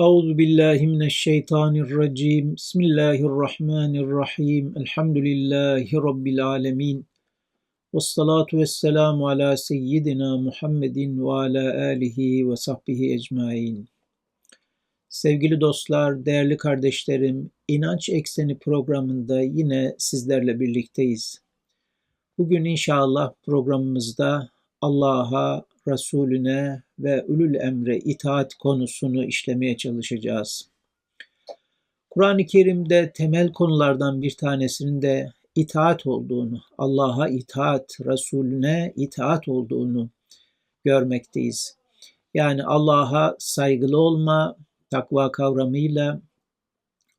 Euzu billahi mineşşeytanirracim. Bismillahirrahmanirrahim. Elhamdülillahi rabbil alamin. Ves salatu vesselamu ala seyyidina Muhammedin ve ala alihi ve sahbihi ecmaîn. Sevgili dostlar, değerli kardeşlerim, İnanç Ekseni programında yine sizlerle birlikteyiz. Bugün inşallah programımızda Allah'a, Resulüne ve Ülül Emre itaat konusunu işlemeye çalışacağız. Kur'an-ı Kerim'de temel konulardan bir tanesinin de itaat olduğunu, Allah'a itaat, Resulüne itaat olduğunu görmekteyiz. Yani Allah'a saygılı olma, takva kavramıyla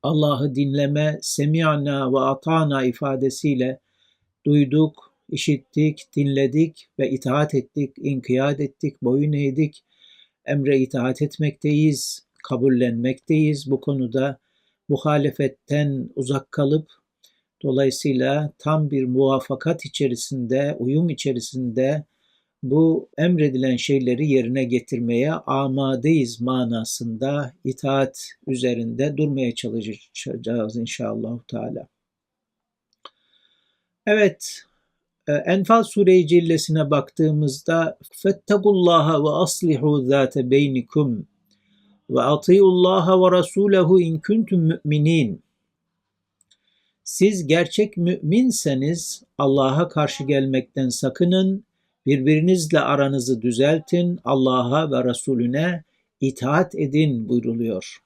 Allah'ı dinleme, semi'na ve atana ifadesiyle duyduk, işittik, dinledik ve itaat ettik, inkiyat ettik, boyun eğdik. Emre itaat etmekteyiz, kabullenmekteyiz. Bu konuda muhalefetten uzak kalıp dolayısıyla tam bir muvafakat içerisinde, uyum içerisinde bu emredilen şeyleri yerine getirmeye amadeyiz manasında itaat üzerinde durmaya çalışacağız inşallah Teala. Evet, ee, Enfal Sure-i Cillesine baktığımızda fettakullaha ve aslihu zate beynikum ve atiullaha ve rasulehu in kuntum müminin. Siz gerçek müminseniz Allah'a karşı gelmekten sakının, birbirinizle aranızı düzeltin, Allah'a ve Resulüne itaat edin buyruluyor.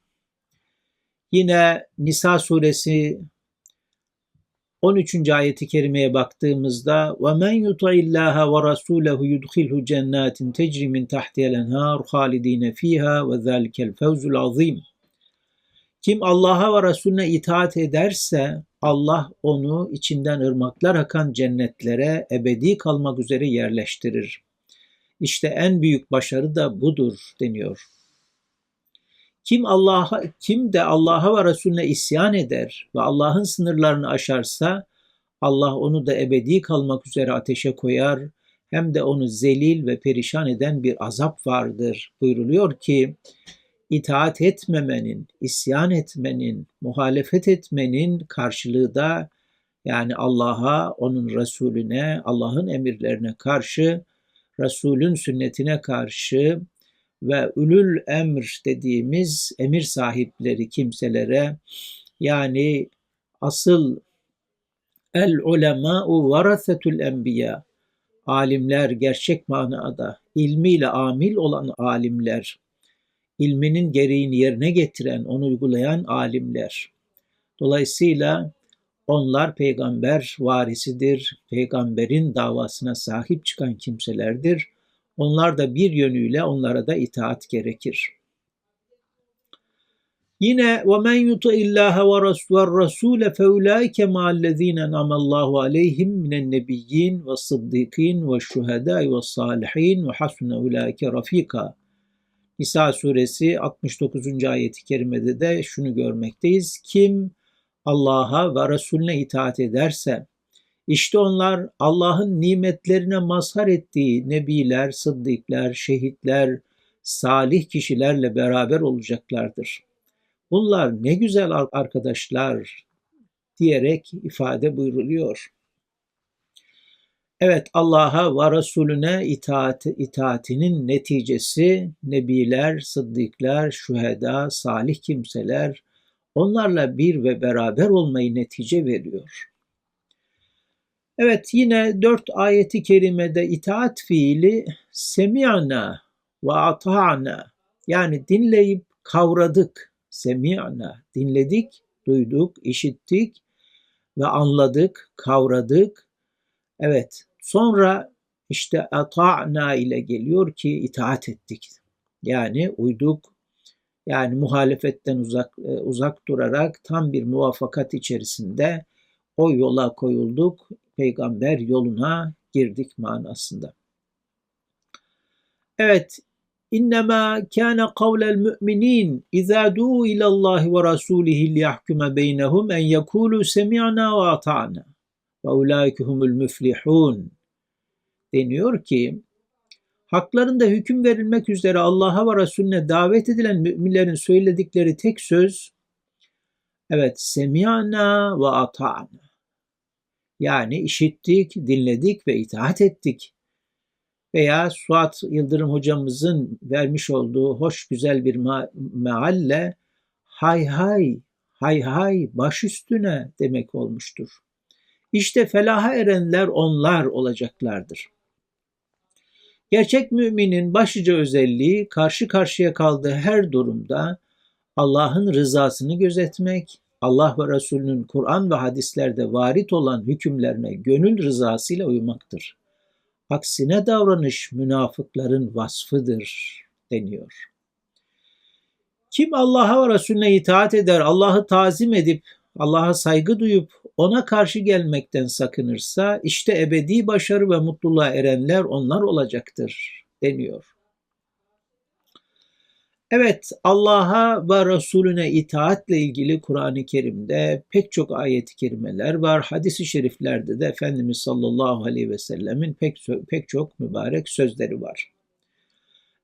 Yine Nisa suresi 13. ayeti kerimeye baktığımızda ve men yuti'illaha ve rasulehu yudkhilhu cennetin tecri min tahtiha'l enhar halidine fiha ve zalikel fevzul azim. Kim Allah'a ve Resulüne itaat ederse Allah onu içinden ırmaklar akan cennetlere ebedi kalmak üzere yerleştirir. İşte en büyük başarı da budur deniyor. Kim Allah'a kim de Allah'a ve Resulüne isyan eder ve Allah'ın sınırlarını aşarsa Allah onu da ebedi kalmak üzere ateşe koyar hem de onu zelil ve perişan eden bir azap vardır. Buyruluyor ki itaat etmemenin, isyan etmenin, muhalefet etmenin karşılığı da yani Allah'a, onun Resulüne, Allah'ın emirlerine karşı, Resulün sünnetine karşı ve ülül emr dediğimiz emir sahipleri kimselere yani asıl el ulema'u varasetül enbiya alimler gerçek manada ilmiyle amil olan alimler ilminin gereğini yerine getiren, onu uygulayan alimler. Dolayısıyla onlar peygamber varisidir, peygamberin davasına sahip çıkan kimselerdir. Onlar da bir yönüyle onlara da itaat gerekir. Yine ve men yutu illaha ve rasule fe ulaike ma'allezine namallahu aleyhim minen nebiyyin ve sıddikin ve şuhedâ ve salihin ve hasune ulaike rafika. Nisa suresi 69. ayeti kerimede de şunu görmekteyiz. Kim Allah'a ve Resulüne itaat ederse, işte onlar Allah'ın nimetlerine mazhar ettiği nebiler, sıddıklar, şehitler, salih kişilerle beraber olacaklardır. Bunlar ne güzel arkadaşlar diyerek ifade buyruluyor. Evet Allah'a ve Resulüne itaat, itaatinin neticesi nebiler, sıddıklar, şüheda, salih kimseler onlarla bir ve beraber olmayı netice veriyor. Evet yine dört ayeti kerimede itaat fiili semi'na ve ata'na yani dinleyip kavradık. Semi'na dinledik, duyduk, işittik ve anladık, kavradık. Evet sonra işte ata'na ile geliyor ki itaat ettik. Yani uyduk, yani muhalefetten uzak e, uzak durarak tam bir muvafakat içerisinde o yola koyulduk, peygamber yoluna girdik manasında. Evet, İnnemâ kâne kavlel müminin izâ dû ilallâhi ve rasûlihi liyahkume beynehum en yekûlû semi'nâ ve ata'nâ ve ulâike humul müflihûn deniyor ki Haklarında hüküm verilmek üzere Allah'a ve Resulüne davet edilen müminlerin söyledikleri tek söz, evet, semiana ve ata'na. Yani işittik, dinledik ve itaat ettik. Veya Suat Yıldırım hocamızın vermiş olduğu hoş güzel bir mealle hay hay, hay hay baş üstüne demek olmuştur. İşte felaha erenler onlar olacaklardır. Gerçek müminin başlıca özelliği karşı karşıya kaldığı her durumda Allah'ın rızasını gözetmek, Allah ve Resulünün Kur'an ve hadislerde varit olan hükümlerine gönül rızasıyla uymaktır. Aksine davranış münafıkların vasfıdır deniyor. Kim Allah'a ve Resulüne itaat eder, Allah'ı tazim edip, Allah'a saygı duyup ona karşı gelmekten sakınırsa işte ebedi başarı ve mutluluğa erenler onlar olacaktır deniyor. Evet Allah'a ve Resulüne itaatle ilgili Kur'an-ı Kerim'de pek çok ayet-i kerimeler var. Hadis-i şeriflerde de Efendimiz sallallahu aleyhi ve sellemin pek, pek çok mübarek sözleri var.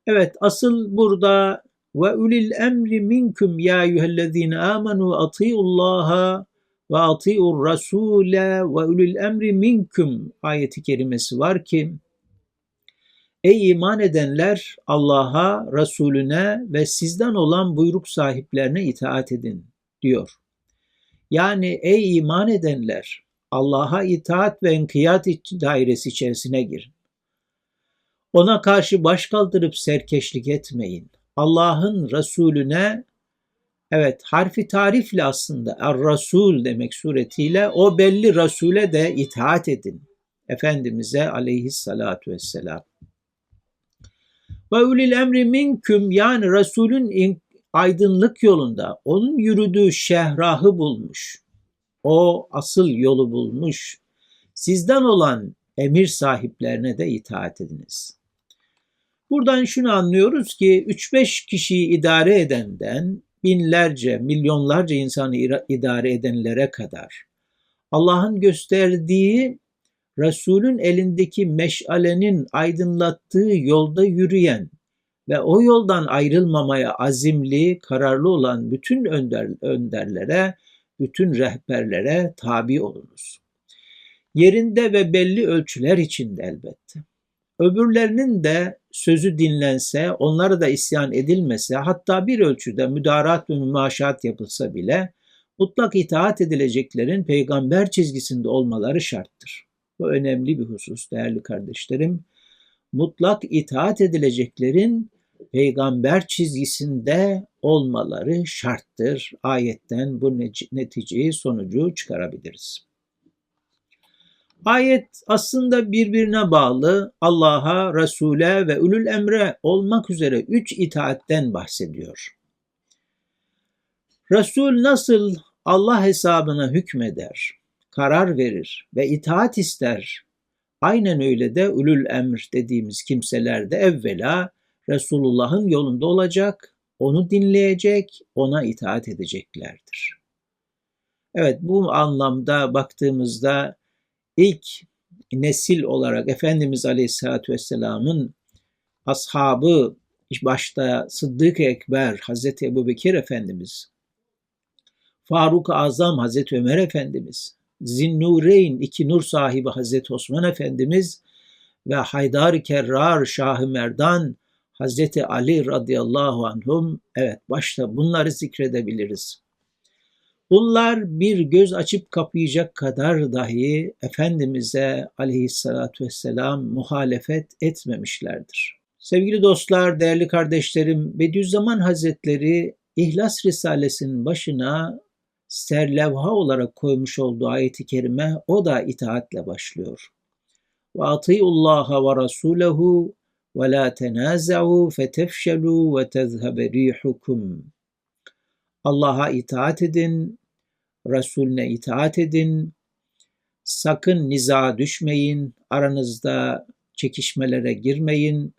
Evet asıl burada ve ulil emri minkum ya eyyühellezine amenu atiullaha ve atiur rasule ve ulul emri minkum ayeti kerimesi var ki Ey iman edenler Allah'a, Resulüne ve sizden olan buyruk sahiplerine itaat edin diyor. Yani ey iman edenler Allah'a itaat ve enkiyat dairesi içerisine girin. Ona karşı baş kaldırıp serkeşlik etmeyin. Allah'ın Resulüne Evet harfi tarifle aslında Er-Rasul demek suretiyle o belli Resul'e de itaat edin. Efendimiz'e aleyhissalatu vesselam. Ve ulil emri minküm yani Resul'ün aydınlık yolunda onun yürüdüğü şehrahı bulmuş. O asıl yolu bulmuş. Sizden olan emir sahiplerine de itaat ediniz. Buradan şunu anlıyoruz ki 3-5 kişiyi idare edenden binlerce, milyonlarca insanı idare edenlere kadar Allah'ın gösterdiği Resul'ün elindeki meşalenin aydınlattığı yolda yürüyen ve o yoldan ayrılmamaya azimli, kararlı olan bütün önder, önderlere, bütün rehberlere tabi olunuz. Yerinde ve belli ölçüler içinde elbette. Öbürlerinin de sözü dinlense, onlara da isyan edilmese, hatta bir ölçüde müdarat ve mümaşat yapılsa bile mutlak itaat edileceklerin peygamber çizgisinde olmaları şarttır. Bu önemli bir husus değerli kardeşlerim. Mutlak itaat edileceklerin peygamber çizgisinde olmaları şarttır. Ayetten bu neticeyi sonucu çıkarabiliriz. Ayet aslında birbirine bağlı Allah'a, Resul'e ve Ülül Emre olmak üzere üç itaatten bahsediyor. Resul nasıl Allah hesabına hükmeder, karar verir ve itaat ister, aynen öyle de Ülül Emr dediğimiz kimseler de evvela Resulullah'ın yolunda olacak, onu dinleyecek, ona itaat edeceklerdir. Evet bu anlamda baktığımızda ilk nesil olarak Efendimiz Aleyhisselatü Vesselam'ın ashabı başta Sıddık Ekber Hazreti Ebu Bekir Efendimiz, Faruk Azam Hazreti Ömer Efendimiz, Zinnureyn iki nur sahibi Hazreti Osman Efendimiz ve Haydar Kerrar Şahı Merdan Hazreti Ali radıyallahu anhum evet başta bunları zikredebiliriz. Bunlar bir göz açıp kapayacak kadar dahi Efendimiz'e aleyhissalatü vesselam muhalefet etmemişlerdir. Sevgili dostlar, değerli kardeşlerim, Bediüzzaman Hazretleri İhlas Risalesi'nin başına serlevha olarak koymuş olduğu ayeti kerime o da itaatle başlıyor. Ve atiullaha ve rasulehu ve la tenaza'u fetefşelu ve tezhebe rihukum. Allah'a itaat edin, Resulüne itaat edin. Sakın niza düşmeyin, aranızda çekişmelere girmeyin.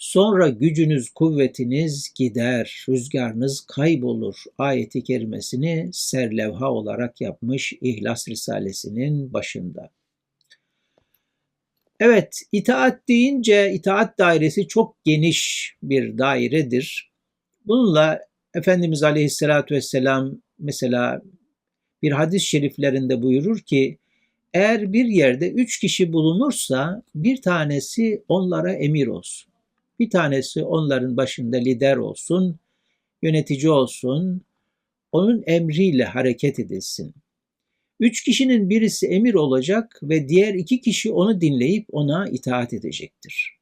Sonra gücünüz, kuvvetiniz gider, rüzgarınız kaybolur. Ayeti kerimesini serlevha olarak yapmış İhlas Risalesi'nin başında. Evet, itaat deyince itaat dairesi çok geniş bir dairedir. Bununla Efendimiz Aleyhisselatü Vesselam mesela bir hadis-i şeriflerinde buyurur ki eğer bir yerde üç kişi bulunursa bir tanesi onlara emir olsun. Bir tanesi onların başında lider olsun, yönetici olsun, onun emriyle hareket edilsin. Üç kişinin birisi emir olacak ve diğer iki kişi onu dinleyip ona itaat edecektir.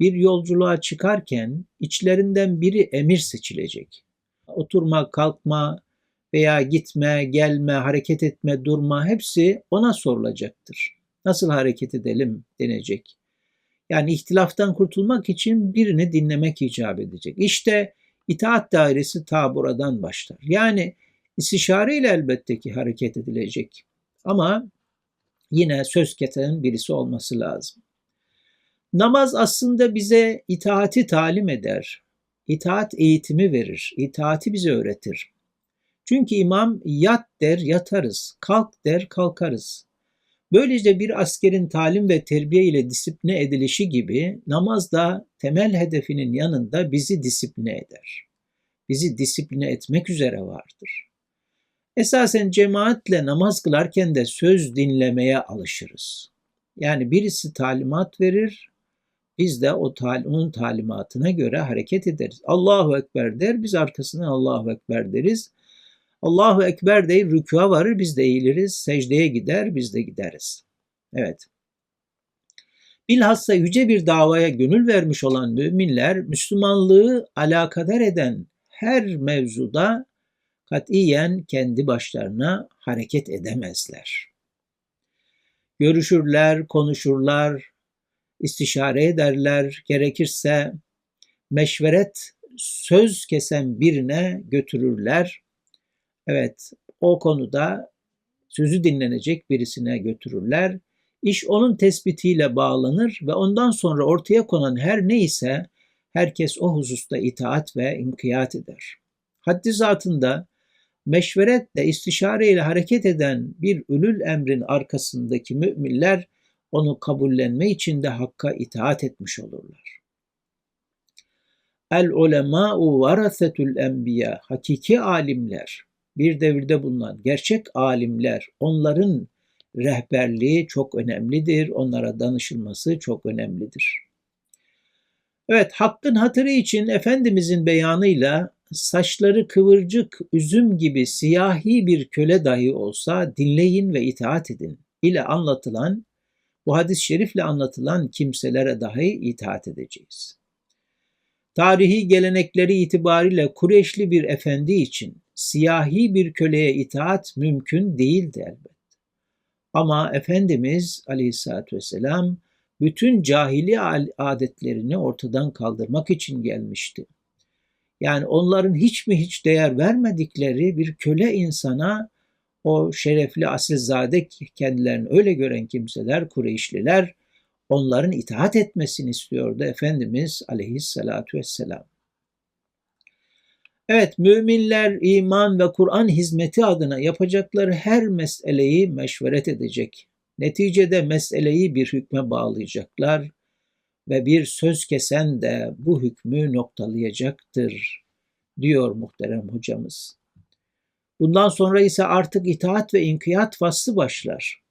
Bir yolculuğa çıkarken içlerinden biri emir seçilecek. Oturma, kalkma veya gitme, gelme, hareket etme, durma hepsi ona sorulacaktır. Nasıl hareket edelim denecek. Yani ihtilaftan kurtulmak için birini dinlemek icap edecek. İşte itaat dairesi ta buradan başlar. Yani istişareyle elbette ki hareket edilecek. Ama yine söz keten birisi olması lazım. Namaz aslında bize itaati talim eder. İtaat eğitimi verir. İtaati bize öğretir. Çünkü imam yat der yatarız, kalk der kalkarız. Böylece bir askerin talim ve terbiye ile disipline edilişi gibi namaz da temel hedefinin yanında bizi disipline eder. Bizi disipline etmek üzere vardır. Esasen cemaatle namaz kılarken de söz dinlemeye alışırız. Yani birisi talimat verir, biz de o tal talimatına göre hareket ederiz. Allahu Ekber der, biz arkasından Allahu Ekber deriz. Allahu Ekber deyip rükûa varır, biz de eğiliriz. Secdeye gider, biz de gideriz. Evet. Bilhassa yüce bir davaya gönül vermiş olan müminler, Müslümanlığı alakadar eden her mevzuda katiyen kendi başlarına hareket edemezler. Görüşürler, konuşurlar, istişare ederler, gerekirse meşveret söz kesen birine götürürler. Evet, o konuda sözü dinlenecek birisine götürürler. İş onun tespitiyle bağlanır ve ondan sonra ortaya konan her neyse herkes o hususta itaat ve inkiyat eder. Haddi zatında meşveretle, istişareyle hareket eden bir ülül emrin arkasındaki müminler onu kabullenme için de hakka itaat etmiş olurlar. El ulemâ'u varasetül enbiya, hakiki alimler, bir devirde bulunan gerçek alimler, onların rehberliği çok önemlidir, onlara danışılması çok önemlidir. Evet, hakkın hatırı için Efendimizin beyanıyla saçları kıvırcık üzüm gibi siyahi bir köle dahi olsa dinleyin ve itaat edin ile anlatılan, bu hadis-i şerifle anlatılan kimselere dahi itaat edeceğiz. Tarihi gelenekleri itibariyle Kureyşli bir efendi için siyahi bir köleye itaat mümkün değildi elbet. Ama Efendimiz aleyhissalatü vesselam bütün cahili adetlerini ortadan kaldırmak için gelmişti. Yani onların hiç mi hiç değer vermedikleri bir köle insana o şerefli asilzade kendilerini öyle gören kimseler, Kureyşliler onların itaat etmesini istiyordu Efendimiz aleyhissalatu vesselam. Evet, müminler iman ve Kur'an hizmeti adına yapacakları her meseleyi meşveret edecek. Neticede meseleyi bir hükme bağlayacaklar ve bir söz kesen de bu hükmü noktalayacaktır diyor muhterem hocamız. Bundan sonra ise artık itaat ve inkiyat faslı başlar.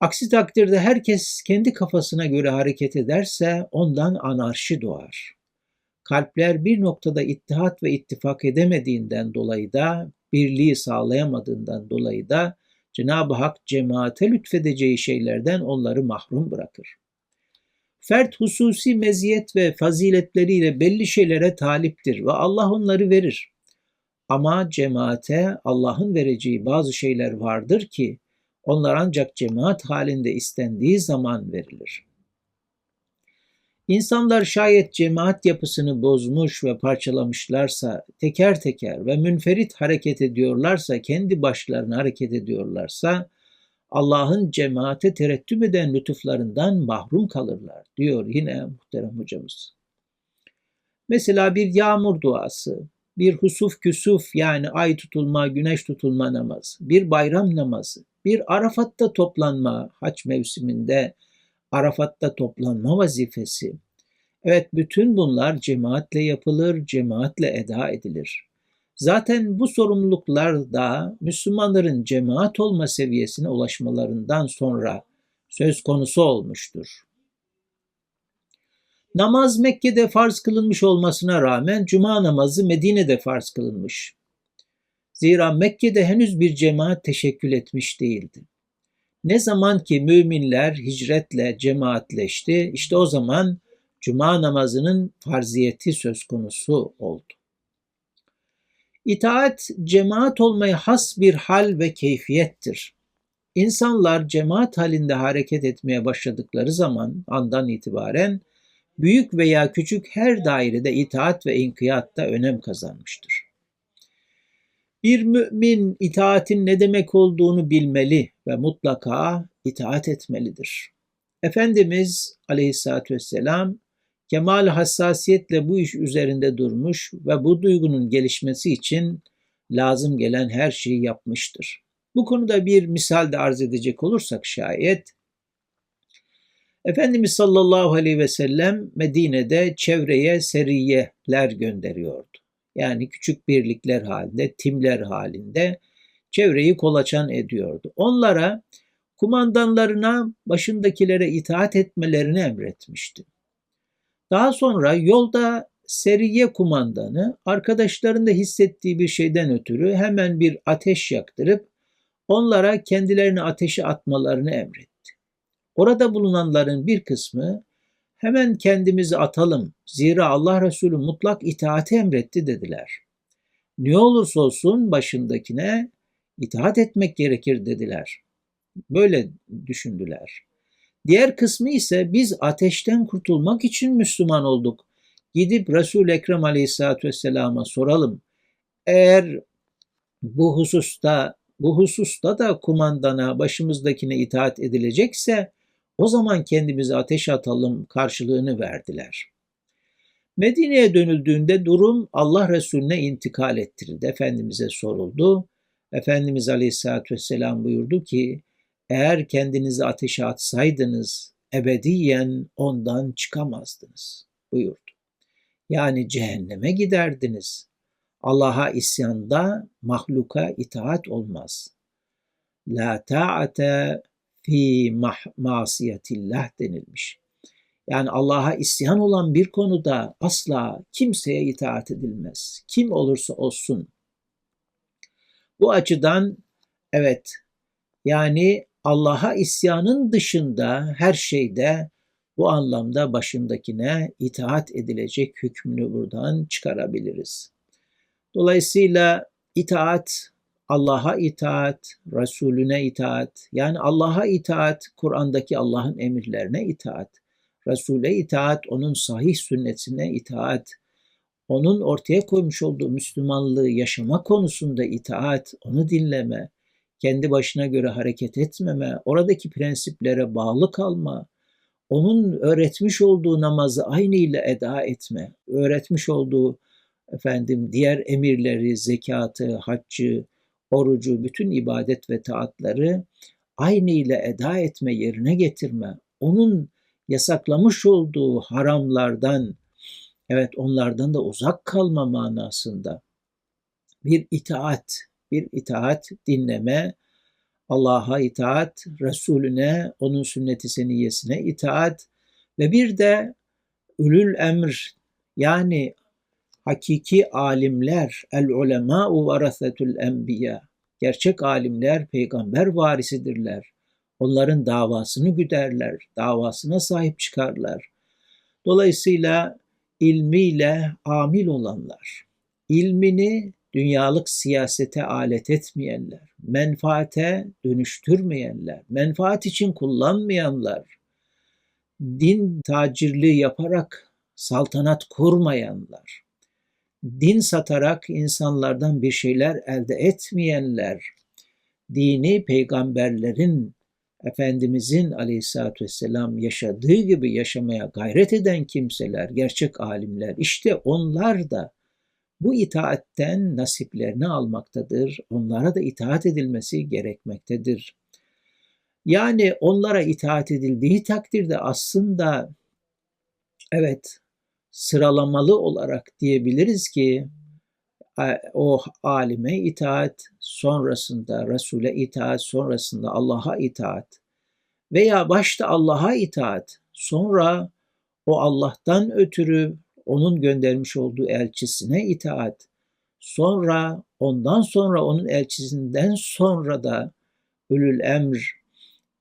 Aksi takdirde herkes kendi kafasına göre hareket ederse ondan anarşi doğar. Kalpler bir noktada ittihat ve ittifak edemediğinden dolayı da birliği sağlayamadığından dolayı da Cenab-ı Hak cemaate lütfedeceği şeylerden onları mahrum bırakır. Fert hususi meziyet ve faziletleriyle belli şeylere taliptir ve Allah onları verir. Ama cemaate Allah'ın vereceği bazı şeyler vardır ki onlar ancak cemaat halinde istendiği zaman verilir. İnsanlar şayet cemaat yapısını bozmuş ve parçalamışlarsa, teker teker ve münferit hareket ediyorlarsa, kendi başlarına hareket ediyorlarsa, Allah'ın cemaate terettüp eden lütuflarından mahrum kalırlar, diyor yine muhterem hocamız. Mesela bir yağmur duası, bir husuf küsuf yani ay tutulma, güneş tutulma namazı, bir bayram namazı, bir Arafat'ta toplanma haç mevsiminde, Arafat'ta toplanma vazifesi. Evet bütün bunlar cemaatle yapılır, cemaatle eda edilir. Zaten bu sorumluluklar da Müslümanların cemaat olma seviyesine ulaşmalarından sonra söz konusu olmuştur. Namaz Mekke'de farz kılınmış olmasına rağmen cuma namazı Medine'de farz kılınmış. Zira Mekke'de henüz bir cemaat teşekkül etmiş değildi. Ne zaman ki müminler hicretle cemaatleşti, işte o zaman cuma namazının farziyeti söz konusu oldu. İtaat, cemaat olmaya has bir hal ve keyfiyettir. İnsanlar cemaat halinde hareket etmeye başladıkları zaman andan itibaren büyük veya küçük her dairede itaat ve inkiyat da önem kazanmıştır. Bir mümin itaatin ne demek olduğunu bilmeli ve mutlaka itaat etmelidir. Efendimiz aleyhissalatü vesselam kemal hassasiyetle bu iş üzerinde durmuş ve bu duygunun gelişmesi için lazım gelen her şeyi yapmıştır. Bu konuda bir misal de arz edecek olursak şayet, Efendimiz sallallahu aleyhi ve sellem Medine'de çevreye seriyeler gönderiyordu. Yani küçük birlikler halinde, timler halinde çevreyi kolaçan ediyordu. Onlara kumandanlarına, başındakilere itaat etmelerini emretmişti. Daha sonra yolda seriye kumandanı arkadaşlarında hissettiği bir şeyden ötürü hemen bir ateş yaktırıp onlara kendilerini ateşe atmalarını emretti. Orada bulunanların bir kısmı hemen kendimizi atalım zira Allah Resulü mutlak itaati emretti dediler. Ne olursa olsun başındakine itaat etmek gerekir dediler. Böyle düşündüler. Diğer kısmı ise biz ateşten kurtulmak için Müslüman olduk. Gidip Resul Ekrem Aleyhisselatü Vesselam'a soralım. Eğer bu hususta bu hususta da kumandana başımızdakine itaat edilecekse o zaman kendimizi ateşe atalım karşılığını verdiler. Medine'ye dönüldüğünde durum Allah Resulüne intikal ettirildi. Efendimiz'e soruldu. Efendimiz Aleyhisselatü Vesselam buyurdu ki eğer kendinizi ateşe atsaydınız ebediyen ondan çıkamazdınız buyurdu. Yani cehenneme giderdiniz. Allah'a isyanda mahluka itaat olmaz. La ta'ate fi masiyetillah denilmiş. Yani Allah'a isyan olan bir konuda asla kimseye itaat edilmez. Kim olursa olsun. Bu açıdan evet yani Allah'a isyanın dışında her şeyde bu anlamda başındakine itaat edilecek hükmünü buradan çıkarabiliriz. Dolayısıyla itaat, Allah'a itaat, Resulüne itaat, yani Allah'a itaat, Kur'an'daki Allah'ın emirlerine itaat, Resul'e itaat, onun sahih sünnetine itaat, onun ortaya koymuş olduğu Müslümanlığı yaşama konusunda itaat, onu dinleme, kendi başına göre hareket etmeme, oradaki prensiplere bağlı kalma, onun öğretmiş olduğu namazı aynı ile eda etme, öğretmiş olduğu efendim diğer emirleri, zekatı, haccı, orucu, bütün ibadet ve taatları aynı ile eda etme, yerine getirme, onun yasaklamış olduğu haramlardan, evet onlardan da uzak kalma manasında bir itaat, bir itaat, dinleme, Allah'a itaat, Resulüne, onun sünneti seniyesine itaat ve bir de ülül emr yani hakiki alimler, el ulema varasetül enbiya. Gerçek alimler peygamber varisidirler. Onların davasını güderler, davasına sahip çıkarlar. Dolayısıyla ilmiyle amil olanlar, ilmini dünyalık siyasete alet etmeyenler, menfaate dönüştürmeyenler, menfaat için kullanmayanlar, din tacirliği yaparak saltanat kurmayanlar, din satarak insanlardan bir şeyler elde etmeyenler, dini peygamberlerin Efendimizin aleyhissalatü vesselam yaşadığı gibi yaşamaya gayret eden kimseler, gerçek alimler, işte onlar da bu itaatten nasiplerini almaktadır. Onlara da itaat edilmesi gerekmektedir. Yani onlara itaat edildiği takdirde aslında evet sıralamalı olarak diyebiliriz ki o alime itaat sonrasında Resul'e itaat sonrasında Allah'a itaat veya başta Allah'a itaat sonra o Allah'tan ötürü onun göndermiş olduğu elçisine itaat sonra ondan sonra onun elçisinden sonra da ülül emr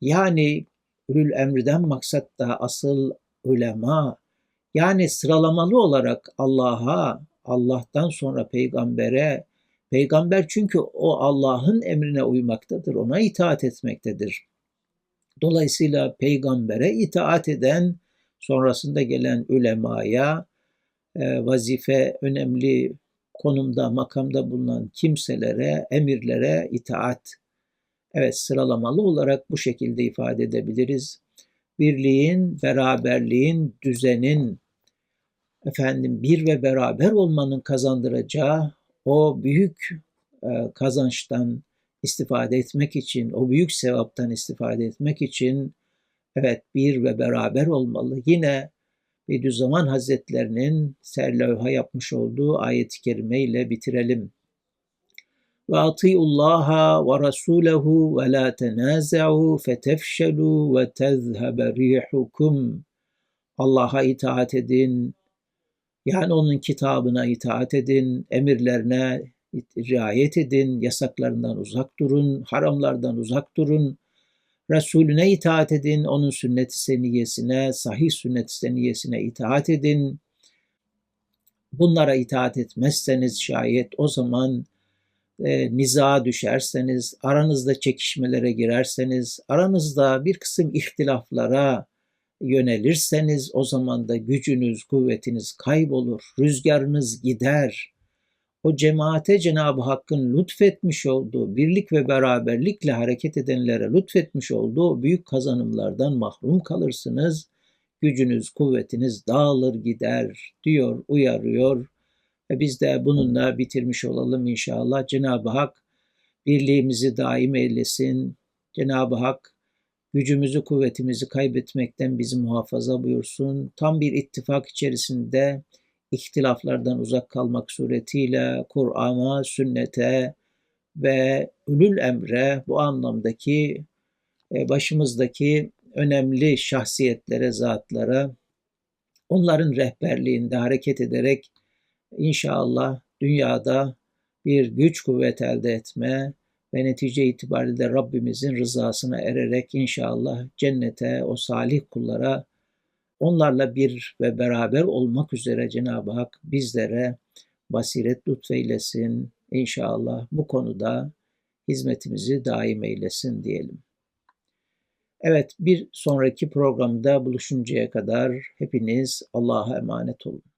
yani ülül emrden maksat da asıl ulema yani sıralamalı olarak Allah'a, Allah'tan sonra peygambere, peygamber çünkü o Allah'ın emrine uymaktadır, ona itaat etmektedir. Dolayısıyla peygambere itaat eden, sonrasında gelen ulemaya, e, vazife önemli konumda, makamda bulunan kimselere, emirlere itaat. Evet sıralamalı olarak bu şekilde ifade edebiliriz. Birliğin, beraberliğin, düzenin, efendim bir ve beraber olmanın kazandıracağı o büyük e, kazançtan istifade etmek için, o büyük sevaptan istifade etmek için evet bir ve beraber olmalı. Yine Bediüzzaman Hazretlerinin serlevha yapmış olduğu ayet-i kerime ile bitirelim. Ve atiullaha ve rasulehu ve la tenaze'u fetefşelu ve tezhebe rihukum. Allah'a itaat edin, yani onun kitabına itaat edin, emirlerine riayet edin, yasaklarından uzak durun, haramlardan uzak durun. Resulüne itaat edin, onun sünnet-i seniyesine, sahih sünnet-i seniyesine itaat edin. Bunlara itaat etmezseniz şayet o zaman e, niza düşerseniz, aranızda çekişmelere girerseniz, aranızda bir kısım ihtilaflara, yönelirseniz o zaman da gücünüz, kuvvetiniz kaybolur, rüzgarınız gider. O cemaate Cenab-ı Hakk'ın lütfetmiş olduğu, birlik ve beraberlikle hareket edenlere lütfetmiş olduğu büyük kazanımlardan mahrum kalırsınız. Gücünüz, kuvvetiniz dağılır gider diyor, uyarıyor. Ve biz de bununla bitirmiş olalım inşallah. Cenab-ı Hak birliğimizi daim eylesin. Cenab-ı Hak gücümüzü, kuvvetimizi kaybetmekten bizi muhafaza buyursun. Tam bir ittifak içerisinde ihtilaflardan uzak kalmak suretiyle Kur'an'a, sünnete ve ülül emre bu anlamdaki e, başımızdaki önemli şahsiyetlere, zatlara onların rehberliğinde hareket ederek inşallah dünyada bir güç kuvvet elde etme, ve netice itibariyle Rabbimizin rızasına ererek inşallah cennete, o salih kullara onlarla bir ve beraber olmak üzere Cenab-ı Hak bizlere basiret lütfeylesin. İnşallah bu konuda hizmetimizi daim eylesin diyelim. Evet bir sonraki programda buluşuncaya kadar hepiniz Allah'a emanet olun.